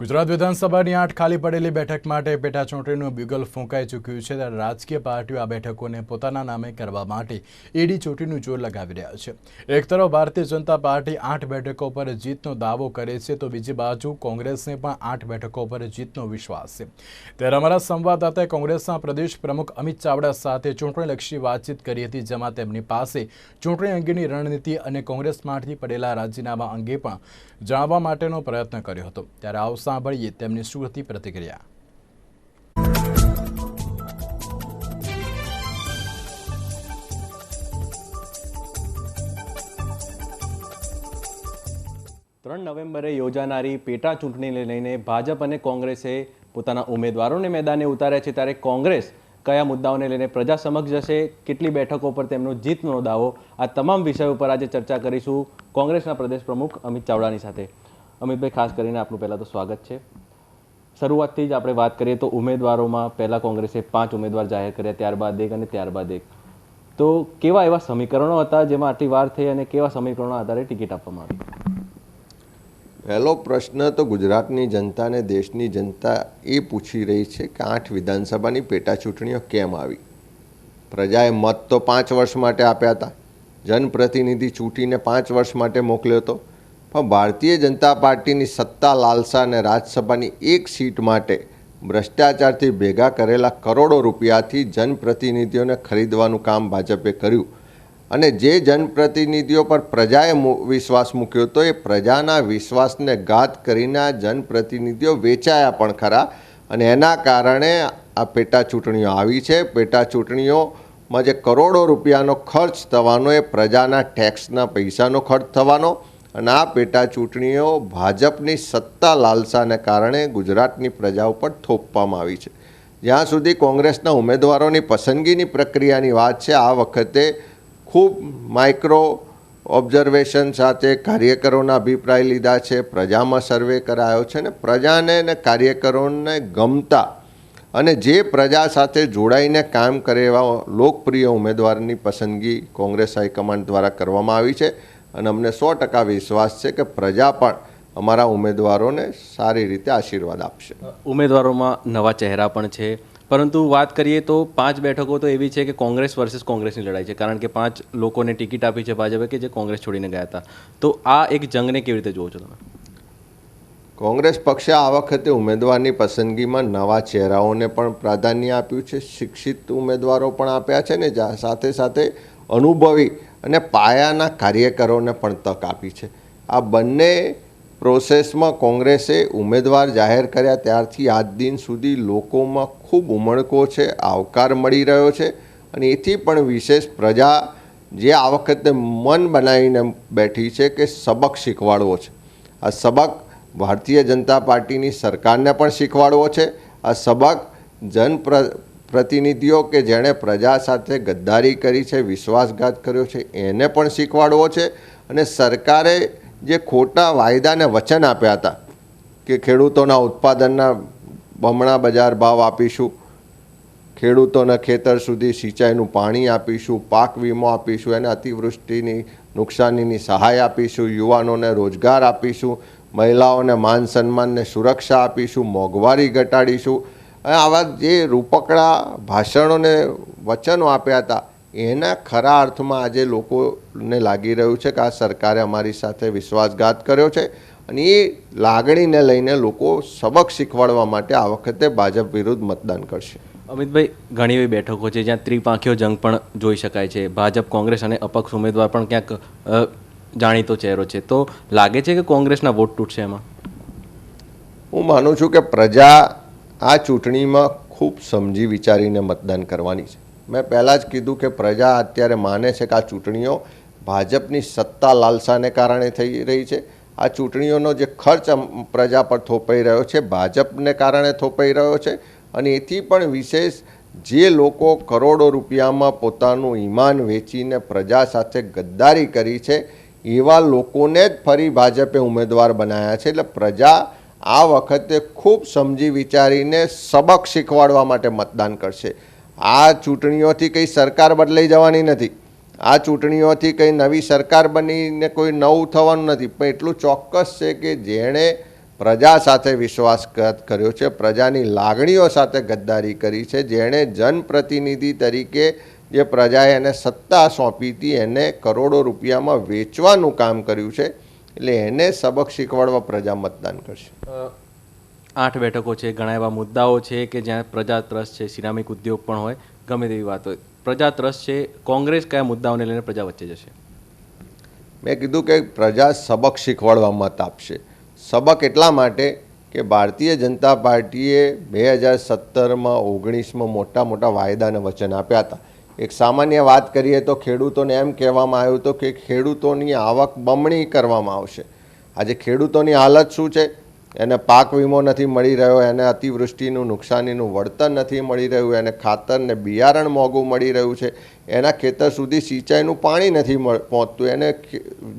ગુજરાત વિધાનસભાની આઠ ખાલી પડેલી બેઠક માટે પેટા ચૂંટણીનું બ્યુગલ ફૂંકાઈ ચૂક્યું છે ત્યારે રાજકીય પાર્ટીઓ આ બેઠકોને પોતાના નામે કરવા માટે ઈડી ચૂંટણીનું જોર લગાવી રહ્યા છે. એક તરફ ભારતીય જનતા પાર્ટી આઠ બેઠકો પર જીતનો દાવો કરે છે તો બીજી બાજુ કોંગ્રેસને પણ આઠ બેઠકો પર જીતનો વિશ્વાસ છે. ત્યારે અમારા સંવાદદાતાએ કોંગ્રેસના પ્રદેશ પ્રમુખ અમિત ચાવડા સાથે ચૂંટણીલક્ષી વાતચીત કરી હતી, જેમાં તેમની પાસે ચૂંટણી અંગેની રણનીતિ અને કોંગ્રેસમાંથી પડેલા રાજીનામા અંગે પણ જાણવા માટેનો પ્રયત્ન કર્યો હતો. ત્યારે આવો સાંભળીએ તેમની હતી પ્રતિક્રિયા. ત્રણ નવેમ્બરે યોજાનારી પેટા ચૂંટણીને લઈને ભાજપ અને કોંગ્રેસે પોતાના ઉમેદવારોને મેદાને ઉતાર્યા છે. ત્યારે કોંગ્રેસ કયા મુદ્દાઓને લઈને પ્રજા સમક્ષ જશે, કેટલી બેઠકો પર તેમનો જીતનો દાવો, આ તમામ વિષયો પર આજે ચર્ચા કરીશું કોંગ્રેસના પ્રદેશ પ્રમુખ અમિત ચાવડાની સાથે. અમિતભાઈ ખાસ કરીને આપનું પહેલાં તો સ્વાગત છે. શરૂઆતથી જ આપણે વાત કરીએ તો ઉમેદવારોમાં પહેલાં કોંગ્રેસે પાંચ ઉમેદવાર જાહેર કર્યા, ત્યારબાદ એક અને ત્યારબાદ એક. તો કેવા એવા સમીકરણો હતા જેમાં આટલી વાર થઈ અને કેવા સમીકરણો આધારે ટિકિટ આપવામાં આવી? પહેલો પ્રશ્ન તો ગુજરાતની જનતાને દેશની જનતા એ પૂછી રહી છે કે આઠ વિધાનસભાની પેટા ચૂંટણીઓ કેમ આવી? પ્રજાએ મત તો પાંચ વર્ષ માટે આપ્યા હતા. જનપ્રતિનિધિ ચૂંટીને પાંચ વર્ષ માટે મોકલ્યો હતો. પણ ભારતીય જનતા પાર્ટીની સત્તા, લાલસા અને રાજ્યસભાની એક સીટ માટે ભ્રષ્ટાચારથી ભેગા કરેલા કરોડો રૂપિયાથી જનપ્રતિનિધિઓને ખરીદવાનું કામ ભાજપે કર્યું. અને જે જનપ્રતિનિધિઓ પર પ્રજાએ વિશ્વાસ મૂક્યો હતો, એ પ્રજાના વિશ્વાસને ઘાત કરીને જનપ્રતિનિધિઓ વેચાયા પણ ખરા. અને એના કારણે આ પેટા ચૂંટણીઓ આવી છે. પેટા ચૂંટણીઓમાં જે કરોડો રૂપિયાનો ખર્ચ થવાનો, એ પ્રજાના ટેક્સના પૈસાનો ખર્ચ થવાનો અને આ પેટા ચૂંટણીઓ ભાજપની સત્તા લાલસાને કારણે ગુજરાતની પ્રજા ઉપર થોપવામાં આવી છે. જ્યાં સુધી કોંગ્રેસના ઉમેદવારોની પસંદગીની પ્રક્રિયાની વાત છે, આ વખતે ખૂબ માઇક્રો ઓબ્ઝર્વેશન સાથે કાર્યકરોના અભિપ્રાય લીધા છે, પ્રજામાં સર્વે કરાયો છે ને પ્રજાને ને કાર્યકરોને ગમતા અને જે પ્રજા સાથે જોડાઈને કામ કરે એવા લોકપ્રિય ઉમેદવારની પસંદગી કોંગ્રેસ હાઈકમાન્ડ દ્વારા કરવામાં આવી છે. અને અમને સો ટકા વિશ્વાસ છે કે પ્રજા પણ અમારા ઉમેદવારોને સારી રીતે આશીર્વાદ આપશે. ઉમેદવારોમાં નવા ચહેરા પણ છે. પરંતુ વાત કરીએ તો પાંચ બેઠકો તો એવી છે કે કોંગ્રેસ વર્સિસ કોંગ્રેસની લડાઈ છે. કારણ કે પાંચ લોકોને ટિકિટ આપી છે ભાજપે કે જે કોંગ્રેસ છોડીને ગયા હતા. તો આ એક જંગને કેવી રીતે જુઓ છો તમે? કોંગ્રેસ પક્ષે આ વખતે ઉમેદવારની પસંદગીમાં નવા ચહેરાઓને પણ પ્રાધાન્ય આપ્યું છે. શિક્ષિત ઉમેદવારો પણ આપ્યા છે ને સાથે સાથે અનુભવી અને પાયાના કાર્યકરોને પણ તક આપી છે. આ બંને પ્રોસેસમાં કોંગ્રેસે ઉમેદવાર જાહેર કર્યા ત્યારથી આજ દિન સુધી લોકોમાં ખૂબ ઉમળકો છે, આવકાર મળી રહ્યો છે અને એથી પણ વિશેષ પ્રજા જે આ વખતે મન બનાવીને બેઠી છે કે સબક શીખવાડવો છે. આ સબક ભારતીય જનતા પાર્ટીની સરકારને પણ શીખવાડવો છે. આ સબક જનપ્ર પ્રતિનિધિઓ કે જેણે પ્રજા સાથે ગદ્દારી કરી છે, વિશ્વાસઘાત કર્યો છે, એને પણ શીખવાડવો છે અને સરકારે જે ખોટા વાયદાને વચન આપ્યા હતા કે ખેડૂતોના ઉત્પાદનના બમણા બજાર ભાવ આપીશું, ખેડૂતોના ખેતર સુધી સિંચાઈનું પાણી આપીશું, પાક વીમો આપીશું અને અતિવૃષ્ટિની, નુકસાનીની સહાય આપીશું, યુવાનોને રોજગાર આપીશું, મહિલાઓને માન સન્માનને સુરક્ષા આપીશું, મોંઘવારી ઘટાડીશું આવા જે રૂપકડા ભાષણોને વચનો આપ્યા હતા એના ખરા અર્થમાં આજે લોકોને લાગી રહ્યું છે કે આ સરકારે અમારી સાથે વિશ્વાસઘાત કર્યો છે અને એ લાગણીને લઈને લોકો સબક શીખવાડવા માટે આ વખતે ભાજપ વિરુદ્ધ મતદાન કરશે. અમિતભાઈ ઘણી એવી બેઠકો છે જ્યાં ત્રિપાંખીઓ જંગ પણ જોઈ શકાય છે. ભાજપ કોંગ્રેસ અને અપક્ષ ઉમેદવાર પણ ક્યાંક જાણીતો ચહેરો છે. તો લાગે છે કે કોંગ્રેસના વોટ તૂટશે એમાં? હું માનું છું કે પ્રજા આ ચૂંટણીમાં ખૂબ સમજી વિચારીને મતદાન કરવાની છે. મેં પહેલાં જ કીધું કે પ્રજા અત્યારે માને છે કે આ ચૂંટણીઓ ભાજપની સત્તા લાલસાને કારણે થઈ રહી છે. આ ચૂંટણીઓનો જે ખર્ચ પ્રજા પર થોપાઈ રહ્યો છે, ભાજપને કારણે થોપાઈ રહ્યો છે અને એથી પણ વિશેષ જે લોકો કરોડો રૂપિયામાં પોતાનું ઈમાન વેચીને પ્રજા સાથે ગદ્દારી કરી છે, એવા લોકોને જ ફરી ભાજપે ઉમેદવાર બનાવ્યા છે. એટલે પ્રજા આ વખતે ખૂબ સમજી વિચારીને સબક શીખવાડવા માટે મતદાન કરશે. આ ચૂંટણીઓથી કંઈ સરકાર બદલાઈ જવાની નથી. આ ચૂંટણીઓથી કંઈ નવી સરકાર બનીને કોઈ નવું થવાનું નથી. પણ એટલું ચોક્કસ છે કે જેણે પ્રજા સાથે વિશ્વાસઘાત કર્યો છે, પ્રજાની લાગણીઓ સાથે ગદ્દારી કરી છે, જેણે જનપ્રતિનિધિ તરીકે જે પ્રજાએ એને સત્તા સોંપી હતી, એને કરોડો રૂપિયામાં વેચવાનું કામ કર્યું છે. એટલે એને સબક શીખવાડવા પ્રજા મતદાન કરશે. આઠ બેઠકો છે ઘણા એવા મુદ્દાઓ છે કે જ્યાં પ્રજા ત્રસ્ત છે સિરામિક ઉદ્યોગ પણ હોય ગમે તેવી વાત હોય. પ્રજા ત્રસ્ત છે કોંગ્રેસ કયા મુદ્દાઓને લઈને પ્રજા વચ્ચે જશે? મેં કીધું કે પ્રજા સબક શીખવાડવા મત આપશે. સબક એટલા માટે કે ભારતીય જનતા પાર્ટીએ બે હજાર સત્તરમાં ઓગણીસમાં મોટા મોટા વાયદા અને વચન આપ્યા હતા. એક સામાન્ય વાત કરીએ તો ખેડૂતોને એમ કહેવામાં આવ્યું હતું કે ખેડૂતોની આવક બમણી કરવામાં આવશે. આજે ખેડૂતોની હાલત શું છે? એને પાક વીમો નથી મળી રહ્યો, એને અતિવૃષ્ટિનું, નુકસાનીનું વળતર નથી મળી રહ્યું, એને ખાતર ને બિયારણ મોંઘું મળી રહ્યું છે. એના ખેતર સુધી સિંચાઈનું પાણી નથી પહોંચતું, એને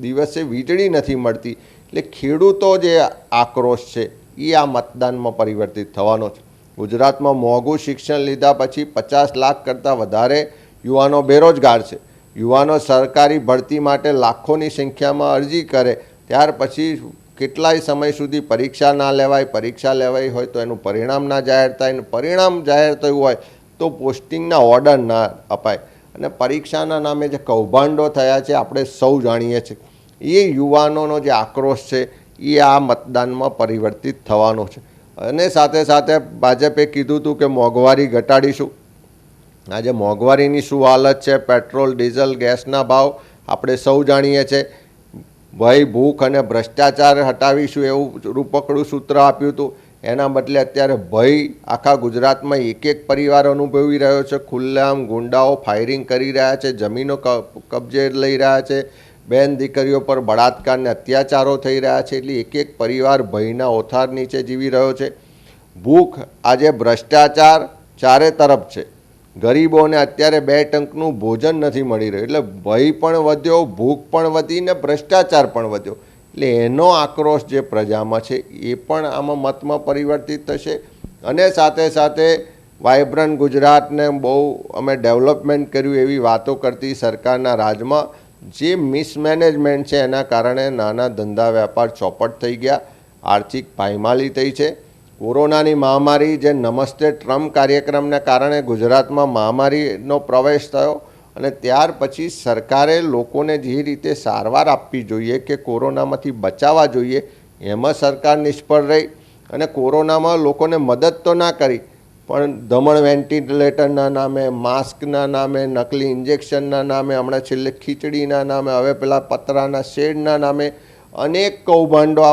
દિવસે વીજળી નથી મળતી. એટલે ખેડૂતો જે આક્રોશ છે એ આ મતદાનમાં પરિવર્તિત થવાનો છે. ગુજરાતમાં મોંઘું શિક્ષણ લીધા પછી પચાસ લાખ કરતાં વધારે યુવાનો બેરોજગાર છે. યુવાનો સરકારી ભરતી માટે લાખોની સંખ્યામાં અરજી કરે, ત્યાર પછી કેટલાય સમય સુધી પરીક્ષા ના લેવાય, પરીક્ષા લેવાય હોય તો એનું પરિણામ ના જાહેર થાય અને પરિણામ જાહેર થયું હોય તો પોસ્ટિંગના ઓર્ડર ના અપાય. અને પરીક્ષાના નામે જે કૌભાંડો થયા છે, આપણે સૌ જાણીએ છીએ. એ યુવાનોનો જે આક્રોશ છે, એ આ મતદાનમાં પરિવર્તિત થવાનો છે. અને સાથે સાથે ભાજપે કીધું હતું કે મોંઘવારી ઘટાડીશું. આજે મોંઘવારીની શું હાલત છે? પેટ્રોલ, ડીઝલ, ગેસના ભાવ આપણે સૌ જાણીએ છીએ. ભય, ભૂખ અને ભ્રષ્ટાચાર હટાવીશું એવું રૂપકડું સૂત્ર આપ્યું હતું. એના બદલે અત્યારે ભય આખા ગુજરાતમાં એક એક પરિવાર અનુભવી રહ્યો છે. ખુલ્લામ ગુંડાઓ ફાયરિંગ કરી રહ્યા છે, જમીનો કબજે લઈ રહ્યા છે. બેન દીકરીઓ પર બળાત્કારને અત્યાચારો થઈ રહ્યા છે એટલે એક એક પરિવાર ભયના ઓથાર નીચે જીવી રહ્યો છે. ભૂખ આજે ભ્રષ્ટાચાર ચારે તરફ છે. ગરીબોને અત્યારે બે ટંકનું ભોજન નથી મળી રહ્યું. એટલે ભય પણ વધ્યો, ભૂખ પણ વધી ને ભ્રષ્ટાચાર પણ વધ્યો. એટલે એનો આક્રોશ જે પ્રજામાં છે, એ પણ આમાં મતમાં પરિવર્તિત થશે. અને સાથે સાથે વાઇબ્રન્ટ ગુજરાતને બહુ અમે ડેવલપમેન્ટ કર્યું એવી વાતો કરતી સરકારના રાજમાં. જે મિસમેનેજમેન્ટ છે, એના કારણે નાના ધંધા વેપાર ચોપટ થઈ ગયા. આર્થિક પાયમાલી થઈ છે. કોરોનાની મહામારી જે નમસ્તે ટ્રમ્પ કાર્યક્રમને કારણે ગુજરાતમાં મહામારીનો પ્રવેશ થયો અને ત્યાર પછી સરકારે લોકોને જે રીતે સારવાર આપવી જોઈએ કે કોરોનામાંથી બચાવવા જોઈએ, એમાં સરકાર નિષ્ફળ રહી અને કોરોનામાં લોકોને મદદ તો ના કરી, પણ દમણ વેન્ટિલેટરના નામે, માસ્કના નામે, નકલી ઇન્જેક્શનના નામે, હમણાં છેલ્લે ખીચડીના નામે, હવે પેલા પતરાના શેડના નામે અનેક કૌભાંડો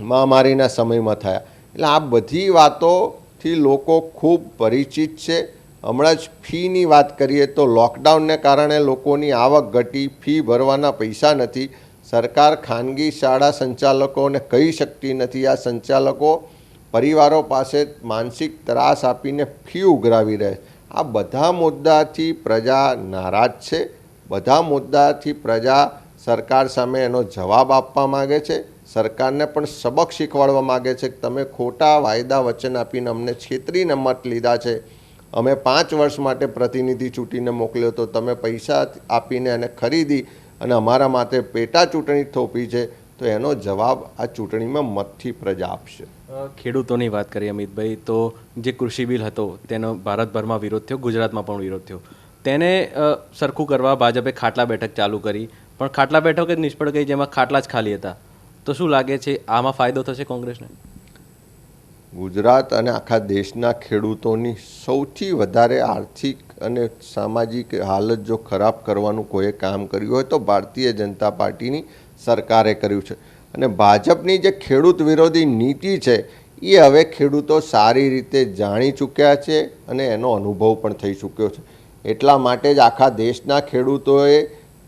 મહામારીના સમયમાં થયા. એટલે આ બધી વાતોથી લોકો ખૂબ પરિચિત છે. હમણાં જ ફીની વાત કરીએ તો લોકડાઉનને કારણે લોકોની આવક ઘટી, ફી ભરવાના પૈસા નથી. સરકાર ખાનગી શાળા સંચાલકોને કહી શકતી નથી. આ સંચાલકો પરિવારો પાસે માનસિક ત્રાસ આપીને ફી ઉઘરાવી રહે આ બધા મુદ્દાથી પ્રજા નારાજ છે. બધા મુદ્દાથી પ્રજા સરકાર સામે એનો જવાબ આપવા માગે છે. સરકારને પણ સબક શીખવાડવા માગે છે કે તમે ખોટા વાયદા વચન આપીને અમને છેતરીને મત લીધા છે. અમે પાંચ વર્ષ માટે પ્રતિનિધિ ચૂંટીને મોકલ્યો તો તમે પૈસા આપીને એને ખરીદી અને અમારા માટે પેટા ચૂંટણી થોપી છે, તો એનો જવાબ આ ચૂંટણીમાં મતથી પ્રજા આપશે. ખેડૂતોની વાત કરીએ અમિતભાઈ, તો જે કૃષિ બિલ હતો, તેનો ભારતભરમાં વિરોધ થયો, ગુજરાતમાં પણ વિરોધ થયો. તેને સરખું કરવા ભાજપે ખાટલા બેઠક ચાલુ કરી, પણ ખાટલા બેઠક જ નિષ્ફળ ગઈ, જેમાં ખાટલા જ ખાલી હતા. તો શું લાગે છે, આમાં ફાયદો થશે કોંગ્રેસને? ગુજરાત અને આખા દેશના ખેડૂતોની સૌથી વધારે આર્થિક અને સામાજિક હાલત જો ખરાબ કરવાનું કોઈએ કામ કર્યું હોય તો ભારતીય જનતા પાર્ટીની સરકારે કર્યું છે. અને ભાજપની જે ખેડૂત વિરોધી નીતિ છે, એ હવે ખેડૂતો સારી રીતે જાણી ચૂક્યા છે અને એનો અનુભવ પણ થઈ ચૂક્યો છે. એટલા માટે જ આખા દેશના ખેડૂતોએ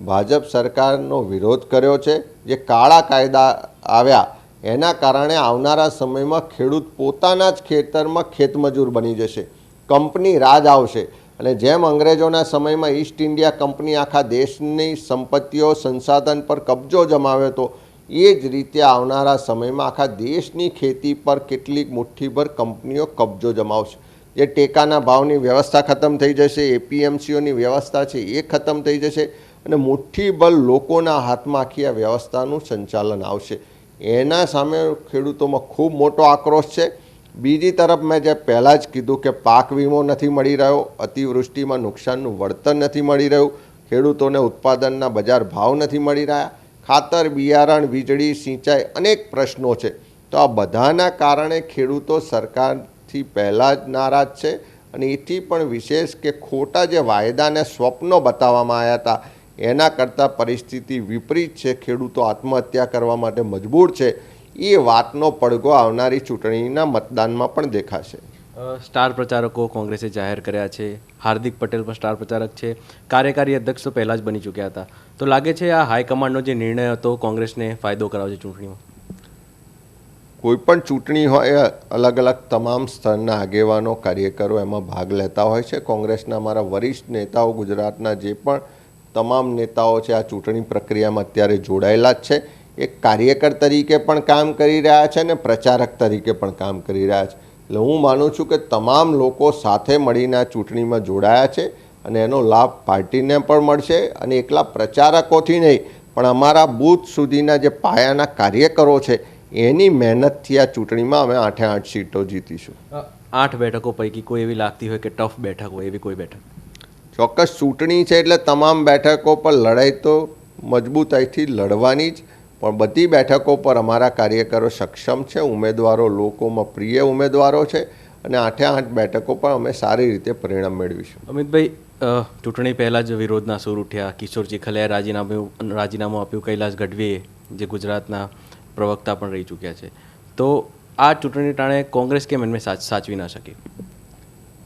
ભાજપ સરકારનો વિરોધ કર્યો છે. જે કાળા કાયદા આવ્યા, એના કારણે આવનારા સમયમાં ખેડૂત પોતાના જ ખેતરમાં ખેતમજૂર બની જશે. કંપની રાજ આવશે. અને જેમ અંગ્રેજોના સમયમાં ઈસ્ટ ઇન્ડિયા કંપની આખા દેશની સંપત્તિઓ સંસાધન પર કબજો જમાવ્યો હતો, એ જ રીતે આવનારા સમયમાં આખા દેશની ખેતી પર કેટલીક મુઠ્ઠીભર કંપનીઓ કબજો જમાવશે. જે ટેકાના ભાવની વ્યવસ્થા ખતમ થઈ જશે એપીએમસીઓની વ્યવસ્થા છે, એ ખતમ થઈ જશે. અને મુઠ્ઠીભર લોકોના હાથમાં આખી આ વ્યવસ્થાનું સંચાલન આવશે. એના સામે ખેડૂતોમાં ખૂબ મોટો આક્રોશ છે. બીજી તરફ મેં જે પહેલાં જ કીધું કે પાક વીમો નથી મળી રહ્યો, અતિવૃષ્ટિમાં નુકસાનનું વળતર નથી મળી રહ્યું, ખેડૂતોને ઉત્પાદનના બજાર ભાવ નથી મળી રહ્યા, ખાતર, બિયારણ, વીજળી, સિંચાઈ અનેક પ્રશ્નો છે. તો આ બધાના કારણે ખેડૂતો સરકારથી પહેલાં જ નારાજ છે અને એથી પણ વિશેષ કે ખોટા જે વાયદાને સ્વપ્નો બતાવવામાં આવ્યા હતા એના કરતાં પરિસ્થિતિ વિપરીત છે. ખેડૂતો આત્મહત્યા કરવા માટે મજબૂર છે. એ વાતનો પડઘો આવનારી ચૂંટણીના મતદાનમાં પણ દેખાશે. સ્ટાર પ્રચારકો કોંગ્રેસે જાહેર કર્યા છે. હાર્દિક પટેલ પણ સ્ટાર પ્રચારક છે. કાર્યકારી અધ્યક્ષ તો પહેલાં જ બની ચૂક્યા હતા. તો લાગે છે આ હાઈકમાન્ડનો જે નિર્ણય હતો કોંગ્રેસને ફાયદો કરાવશે ચૂંટણીમાં? કોઈપણ ચૂંટણી હોય અલગ અલગ તમામ સ્તરના આગેવાનો કાર્યકરો એમાં ભાગ લેતા હોય છે. કોંગ્રેસના અમારા વરિષ્ઠ નેતાઓ ગુજરાતના જે પણ તમામ નેતાઓ છે આ ચૂંટણી પ્રક્રિયામાં અત્યારે જોડાયેલા જ છે. એક કાર્યકર તરીકે પણ કામ કરી રહ્યા છે અને પ્રચારક તરીકે પણ કામ કરી રહ્યા છે. એટલે હું માનું છું કે તમામ લોકો સાથે મળીને આ ચૂંટણીમાં જોડાયા છે અને એનો લાભ પાર્ટીને પણ મળશે અને એકલા પ્રચારકોથી નહીં, પણ અમારા બૂથ સુધીના જે પાયાના કાર્યકરો છે, એની મહેનતથી આ ચૂંટણીમાં અમે આઠે આઠ સીટો જીતીશું. આઠ બેઠકો પૈકી કોઈ એવી લાગતી હોય કે ટફ બેઠક હોય, એવી કોઈ બેઠક? ચોક્કસ ચૂંટણી છે એટલે તમામ બેઠકો પર લડાઈ તો મજબૂતાઈથી લડવાની જ પણ બધી બેઠકો પર અમારા કાર્યકરો સક્ષમ છે ઉમેદવારો લોકોમાં પ્રિય ઉમેદવારો છે અને આઠે આઠ બેઠકો પર અમે સારી રીતે પરિણામ મેળવીશું. અમિતભાઈ ચૂંટણી પહેલાં જ વિરોધના સૂર ઉઠ્યા. કિશોર ખલેએ રાજીનામું રાજીનામું આપ્યું કૈલાસ ગઢવીએ જે ગુજરાતના પ્રવક્તા પણ રહી ચૂક્યા છે. તો આ ચૂંટણી ટાણે કોંગ્રેસ કેમ એમને સાચ સાચવી ના શકી?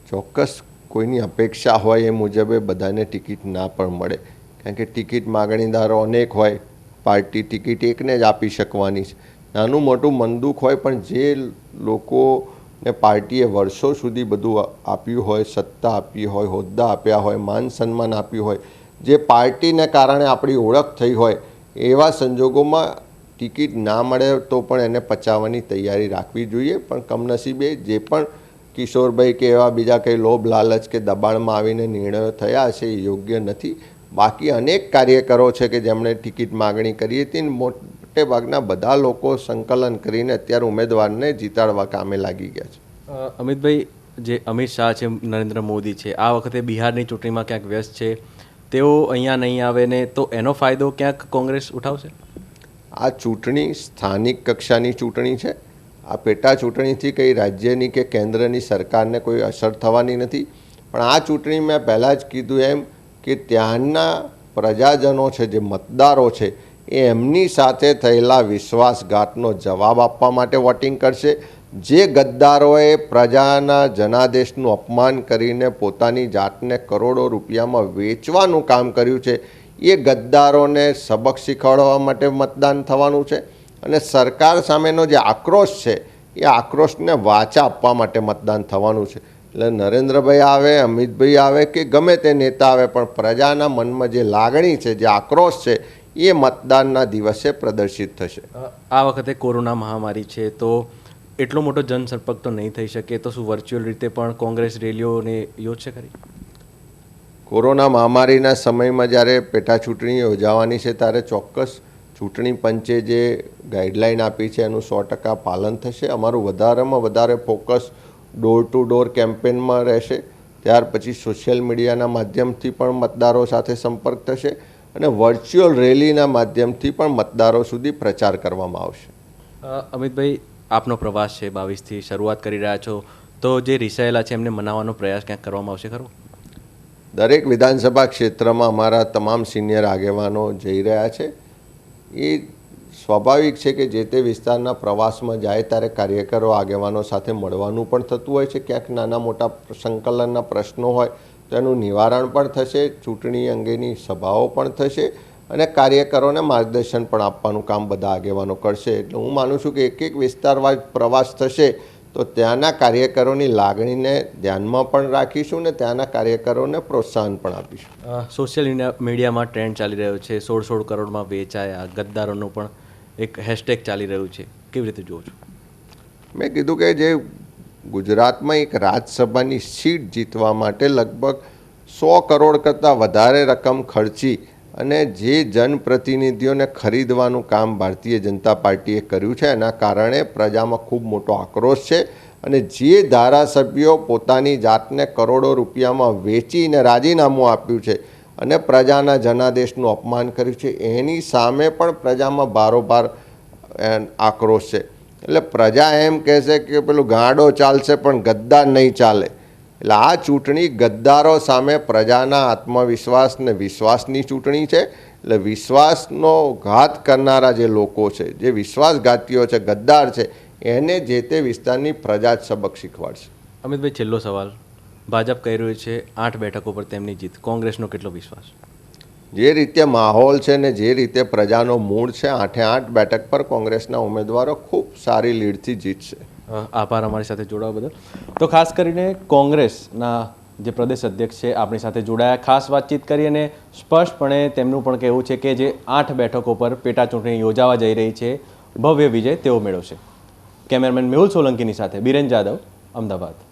ચોક્કસ કોઈની અપેક્ષા હોય એ મુજબે બધાને ટિકિટ ના પણ મળે. કારણ કે ટિકિટ માગણીદારો અનેક હોય, પાર્ટી ટિકિટ એકને જ આપી શકવાની છે. નાનું મોટું મનદુખ હોય પણ જે લોકોને પાર્ટીએ વર્ષો સુધી બધું આપ્યું હોય, સત્તા આપી હોય, હોદ્દા આપ્યા હોય, માન સન્માન આપ્યું હોય, જે પાર્ટીને કારણે આપણી ઓળખ થઈ હોય, એવા સંજોગોમાં ટિકિટ ના મળે તો પણ એને પચાવવાની તૈયારી રાખવી જોઈએ. પણ કમનસીબે જે પણ કિશોરભાઈ કે એવા બીજા કંઈ લોભ લાલચ કે દબાણમાં આવીને નિર્ણયો થયા છે એ યોગ્ય નથી. બાકી અનેક કાર્યકરો છે કે જેમણે ટિકિટ માગણી કરી હતી મોટે ભાગના બધા લોકો સંકલન કરીને અત્યારે ઉમેદવારને જીતાડવા કામે લાગી ગયા છે. અમિતભાઈ જે અમિત શાહ છે નરેન્દ્ર મોદી છે આ વખતે બિહારની ચૂંટણીમાં ક્યાંક વ્યસ્ત છે તેઓ અહીંયા નહીં આવે ને તો એનો ફાયદો ક્યાંક કોંગ્રેસ ઉઠાવશે? આ ચૂંટણી સ્થાનિક કક્ષાની ચૂંટણી છે. આ પેટા ચૂંટણીથી કંઈ રાજ્યની કે કેન્દ્રની સરકારને કોઈ અસર થવાની નથી. પણ આ ચૂંટણી મેં પહેલાં જ કીધું એમ કે ત્યાંના પ્રજાજનો છે, જે મતદારો છે, એ એમની સાથે થયેલા વિશ્વાસઘાતનો જવાબ આપવા માટે વોટિંગ કરશે. જે ગદ્દારોએ પ્રજાના જનાદેશનું અપમાન કરીને પોતાની જાતને કરોડો રૂપિયામાં વેચવાનું કામ કર્યું છે, એ ગદ્દારોને સબક શીખવાડવા માટે મતદાન થવાનું છે. અને સરકાર સામેનો જે આક્રોશ છે એ આક્રોશને વાચા આપવા માટે મતદાન થવાનું છે. એટલે નરેન્દ્રભાઈ આવે અમિતભાઈ આવે કે ગમે તે નેતા આવે પણ પ્રજાના મનમાં જે લાગણી છે જે આક્રોશ છે એ મતદાનના દિવસે પ્રદર્શિત થશે. આ વખતે કોરોના મહામારી છે તો એટલો મોટો જનસંપર્ક તો નહીં થઈ શકે તો શું વર્ચ્યુઅલ રીતે પણ કોંગ્રેસ રેલીઓને યોજશે ખરી? કોરોના મહામારીના સમયમાં જ્યારે પેટા ચૂંટણી યોજાવાની છે ત્યારે ચોક્કસ ચૂંટણી પંચે જે ગાઈડલાઈન આપી છે એનું સો ટકા પાલન થશે. અમારું વધારેમાં વધારે ફોકસ ડોર ટુ ડોર કેમ્પેનમાં રહેશે. ત્યાર પછી સોશિયલ મીડિયાના માધ્યમથી પણ મતદારો સાથે સંપર્ક થશે અને વર્ચ્યુઅલ રેલીના માધ્યમથી પણ મતદારો સુધી પ્રચાર કરવામાં આવશે. અમિતભાઈ આપનો પ્રવાસ છે બાવીસથી શરૂઆત કરી રહ્યા છો. તો જે રિસાયેલા છે એમને મનાવવાનો પ્રયાસ ક્યાંક કરવામાં આવશે ખરો? દરેક વિધાનસભા ક્ષેત્રમાં અમારા તમામ સિનિયર આગેવાનો જઈ રહ્યા છે. એ સ્વાભાવિક છે કે જે તે વિસ્તારના પ્રવાસમાં જાય ત્યારે કાર્યકરો આગેવાનો સાથે મળવાનું પણ થતું હોય છે. ક્યાંક નાના મોટા સંકલનના પ્રશ્નો હોય તેનું નિવારણ પણ થશે, ચૂંટણી અંગેની સભાઓ પણ થશે અને કાર્યકરોને માર્ગદર્શન પણ આપવાનું કામ બધા આગેવાનો કરશે. એટલે હું માનું છું કે એક એક વિસ્તારવાઇઝ પ્રવાસ થશે તો ત્યાંના કાર્યકરોની લાગણીને ધ્યાનમાં પણ રાખીશું ને ત્યાંના કાર્યકરોને પ્રોત્સાહન પણ આપીશું. સોશિયલ મીડિયામાં ટ્રેન્ડ ચાલી રહ્યો છે. સોળ સોળ કરોડમાં વેચાયા ગદ્દારોનું પણ એક હેશટેગ ચાલી રહ્યું છે. કેવી રીતે જુઓ છો? મેં કીધું કે જે ગુજરાતમાં એક રાજ્યસભાની સીટ જીતવા માટે લગભગ સો કરોડ કરતાં વધારે રકમ ખર્ચી અને જે જનપ્રતિનિધિઓને ખરીદવાનું કામ ભારતીય જનતા પાર્ટીએ કર્યું છે, એના કારણે પ્રજામાં ખૂબ મોટો આક્રોશ છે અને જે ધારાસભ્યો પોતાની જાતને કરોડો રૂપિયામાં વેચીને રાજીનામું આપ્યું છે અને પ્રજાના જનાદેશનું અપમાન કર્યું છે, એની સામે પણ પ્રજામાં બારોબાર આક્રોશ છે. એટલે પ્રજા એમ કહેશે કે પેલું ગાંડો ચાલશે પણ ગદ્દાર નહીં ચાલે. એટલે આ ચૂંટણી ગદ્દારો સામે પ્રજાના આત્મવિશ્વાસ ને વિશ્વાસની ચૂંટણી છે. એટલે વિશ્વાસનો ઘાત કરનારા જે લોકો છે જે વિશ્વાસઘાતીઓ છે ગદ્દાર છે એને જે તે વિસ્તારની પ્રજા જ સબક શીખવાડશે. અમિતભાઈ છેલ્લો સવાલ. ભાજપ કહી રહ્યું છે આઠ બેઠકો પર તેમની જીત. કોંગ્રેસનો કેટલો વિશ્વાસ? જે રીતે માહોલ છે ને જે રીતે પ્રજાનો મૂડ છે આઠે આઠ બેઠક પર કોંગ્રેસના ઉમેદવારો ખૂબ સારી લીડથી જીતશે. આભાર અમારી સાથે જોડાવા બદલ. તો ખાસ કરીને કોંગ્રેસના જે પ્રદેશ અધ્યક્ષ છે, આપણી સાથે જોડાયા. ખાસ વાતચીત કરી અને સ્પષ્ટપણે તેમનું પણ કહેવું છે કે જે આઠ બેઠકો પર પેટા ચૂંટણી યોજાવા જઈ રહી છે, ભવ્ય વિજય તેઓ મેળવશે. કેમેરામેન મેહુલ સોલંકીની સાથે બિરેન જાદવ, અમદાવાદ.